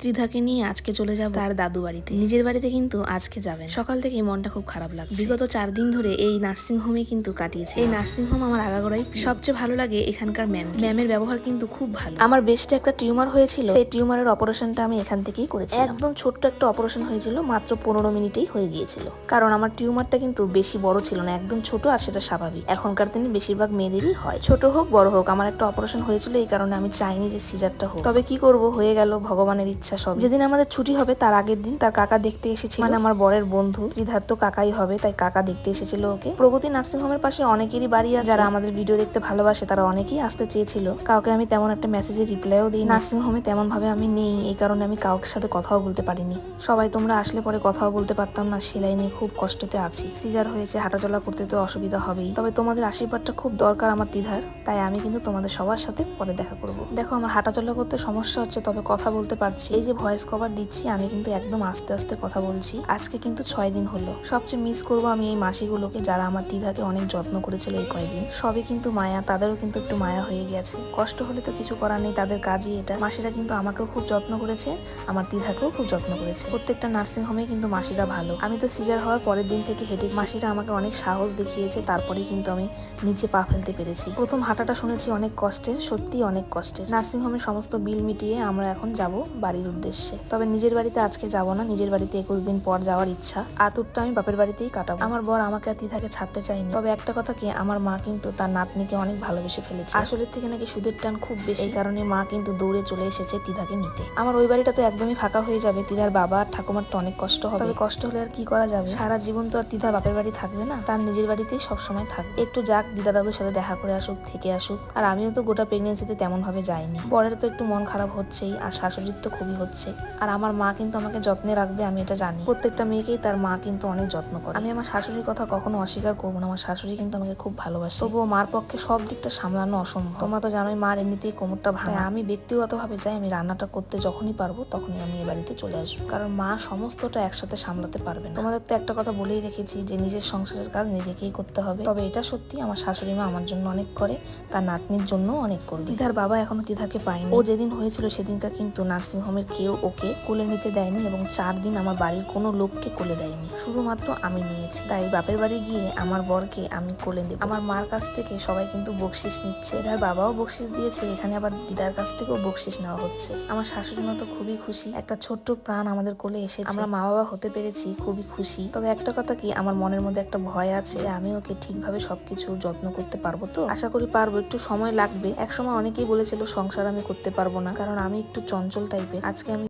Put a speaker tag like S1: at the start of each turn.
S1: ত্রিধাকে নিয়ে আজকে চলে যাব। তার দাদু বাড়িতে। নিজের বাড়িতে কিন্তু আজকে যাবেন সকাল থেকে মনটা খুব খারাপ লাগছে। বিগত চার দিন ধরে এই নার্সিং হোমে কিন্তু কাটিয়েছে। এই নার্সিং হোম আমার আগাগোড়াই সবচেয়ে ভালো লাগে এখানকার ম্যাম ম্যামের ব্যবহার কিন্তু খুব ভালো। আমার বেস্টে একটা টিউমার হয়েছিল। সেই টিউমারের অপারেশনটা আমি এখান থেকেই করেছি একদম ছোট্ট একটা অপারেশন হয়েছিল মাত্র পনেরো মিনিটেই হয়ে গিয়েছিল। কারণ আমার টিউমারটা কিন্তু বেশি বড় ছিল না একদম ছোট আর সেটা স্বাভাবিক। এখনকার দিনে বেশিরভাগ মেয়েদেরই হয়। ছোট হোক বড় হোক আমার একটা অপারেশন হয়েছিল এই কারণে আমি চাইনি যে সিজারটা হোক। তবে কি করব? হয়ে গেল ভগবানের ইচ্ছা। সব। যেদিন আমাদের ছুটি হবে তার আগের দিন তার কাকা দেখতে এসেছিল। মানে আমার বরের বন্ধু ত্রিধার্ত কাকাই হবে তাই কাকা দেখতে এসেছিল ওকে। প্রগতি নার্সিং হোমের পাশে অনেকেরই বাড়ি আছে। যারা আমাদের ভিডিও দেখতে ভালোবাসে তারা অনেকেই আসতে চেয়েছিল। কাউকে আমি তেমন একটা মেসেজে রিপ্লাইও দিই নার্সিং হোমে তেমন ভাবে আমি নেই এই কারণে আমি কাউকে সাথে কথাও বলতে পারিনি। সবাই তোমরা আসলে পরে কথাও বলতে পারতাম না সেলাই নিয়ে খুব কষ্টতে আছি। সিজার হয়েছে হাঁটাচলা করতে তো অসুবিধা হবেই। তবে তোমাদের আশীর্বাদটা খুব দরকার আমার দ্বিধার তাই আমি কিন্তু তোমাদের সবার সাথে পরে দেখা করব। দেখো আমার হাঁটাচলা করতে সমস্যা হচ্ছে তবে কথা বলতে পারছি। এই যে ভয়েস কভার দিচ্ছি, আমি কিন্তু একদম আস্তে আস্তে কথা বলছি। আজকে কিন্তু ছয় দিন হলো। সবচেয়ে মিস করব আমি এই মাসিগুলোকে যারা আমার দ্বিধাকে অনেক যত্ন করেছিল এই কয়দিন। সবই কিন্তু মায়া, তাদেরও কিন্তু একটু মায়া হয়ে গেছে। কষ্ট হলে তো কিছু করার নেই, তাদের কাজই এটা। মাসিরা কিন্তু আমাকেও খুব যত্ন করেছে, আমার দ্বিধাকেও খুব যত্ন করেছে। প্রত্যেকটা নার্সিং হোমে কিন্তু মাসিরা ভালো। আমি তো সিজার হওয়ার পরের দিন থেকে হেঁটে মাসিরা আমাকে অনেক সাহস দেখিয়েছে, তারপরেই কিন্তু আমি নিচে পা ফেলতে পেরেছি। প্রথম হাঁটাটা শুনেছি অনেক কষ্টের সত্যি অনেক কষ্টের। নার্সিং হোমের সমস্ত বিল মিটিয়ে আমরা এখন যাব বাড়ির উদ্দেশ্যে। তবে নিজের বাড়িতে আজকে যাব না, নিজের বাড়িতে একুশ দিন পর যাওয়ার ইচ্ছা। আতুরটা আমি বাপের বাড়িতেই কাটাবো। আমার বর আমাকে আর তিথাকে ছাড়তে চাইনি তবে একটা কথা কি, আমার মা কিন্তু তার নাতনিকে অনেক ভালোবেসে ফেলেছে। আসলের থেকে নাকি সুদের টান খুব বেশি। এই কারণে মা কিন্তু দৌড়ে চলে এসেছে তিথাকে নিতে। আমার ওই বাড়িটা তো একদমই ফাঁকা হয়ে যাবে। তিধার বাবা আর ঠাকুমার তো অনেক কষ্ট হবে। তবে কষ্ট হলে আর কি করা যাবে? সারা জীবন তো আর তিধা বাপের বাড়ি থাকবে না। তার নিজের বাড়িতেই সবসময় থাকবে। একটু যাক দিদা দাদুর সাথে দেখা করে আসুক, থেকে আসুক। আর আমিও তো গোটা প্রেগনেন্সিতে তেমন ভাবে যাইনি। বরের তো একটু মন খারাপ হচ্ছেই। আর শাশুড়ির তো খুবই হচ্ছে। আর আমার মা কিন্তু আমাকে যত্নে রাখবে, আমি এটা জানি। প্রত্যেকটা মেয়েকেই তার মা কিন্তু অনেক যত্ন করে। আমি আমার শাশুড়ির কথা কখনো অস্বীকার করব না। আমার শাশুড়ি কিন্তু আমাকে খুব ভালোবাসে। তবুও মার পক্ষে সব দিকটা সামলানো অসম্ভব। তোমরা তো জানোই মার এমনিতেই কোমরটা ভাঙা। আমি ব্যক্তিগতভাবে চাই আমি রান্নাটা করতে যখনই পারব, তখনই আমি এ বাড়িতে চলে আসব। কারণ মা সমস্তটা একসাথে সামলাতে পারবে না। তোমাদের তো একটা কথা বলেই রেখেছি যে, নিজের সংসারের কাজ নিজেকেই করতে হবে। তবে এটা সত্যি আমার শাশুড়ি মা আমার জন্য অনেক করে, তার নাতনির জন্য অনেক করে। তিধার বাবা এখনও তিধাকে পায়নি। ও যেদিন হয়েছিল সেদিনটা কিন্তু নার্সিং হোমের কেউ ওকে কোলে নিতে দেয়নি এবং চার দিন আমার বাড়ির কোনো লোককে কোলে দেয়নি। শুধুমাত্র আমি নিয়েছি। তাই বাপের বাড়ি গিয়ে আমার বরকে আমি কোলে দেব আমার মার কাছ থেকে সবাই কিন্তু বকশিস নিচ্ছে। দিদার বাবাও বকশিস দিয়েছে। এখানে আবার দিদার কাছ থেকেও বকশিস নেওয়া হচ্ছে। আমার শাশুড়ি মা তো খুবই খুশি। একটা ছোট্ট প্রাণ আমাদের কোলে এসেছে। আমরা মা বাবা হতে পেরেছি, খুবই খুশি। তবে একটা কথা কি, আমার মনের মধ্যে একটা ভয় আছে যে আমি ওকে ঠিকভাবে সবকিছু যত্ন করতে পারব তো? আশা করি পারব। একটু সময় লাগবে। এক সময় অনেকেই বলেছিল, সংসার আমি করতে পারব না। কারণ আমি একটু চঞ্চল টাইপের আজকে আমি